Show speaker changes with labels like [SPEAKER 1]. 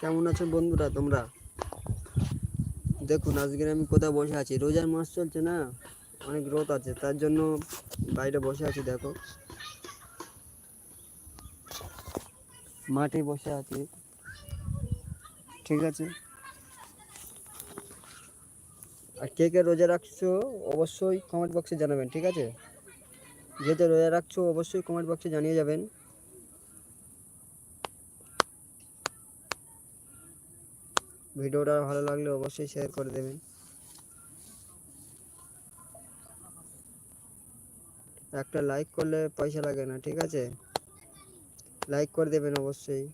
[SPEAKER 1] কেমন আছো বন্ধুরা তোমরা? দেখুন, আজকে আমি কোথায় বসে আছি? রোজার মাস চলছে না? অনেক রোদ আছে, তার জন্য বাইরে বসে আছি, দেখো। মাঠে বসে আছি। ঠিক আছে? আর কে কে রোজা রাখছো অবশ্যই কমেন্ট বক্সে জানাবেন, ঠিক আছে? যেহেতু রোজা রাখছো, অবশ্যই কমেন্ট বক্সে জানিয়ে যাবেন। ভিডিওটা ভালো লাগলে অবশ্যই শেয়ার করে দেবেন। একটা লাইক করলে পয়সা লাগে না, ঠিক আছে? লাইক করে দেবেন অবশ্যই।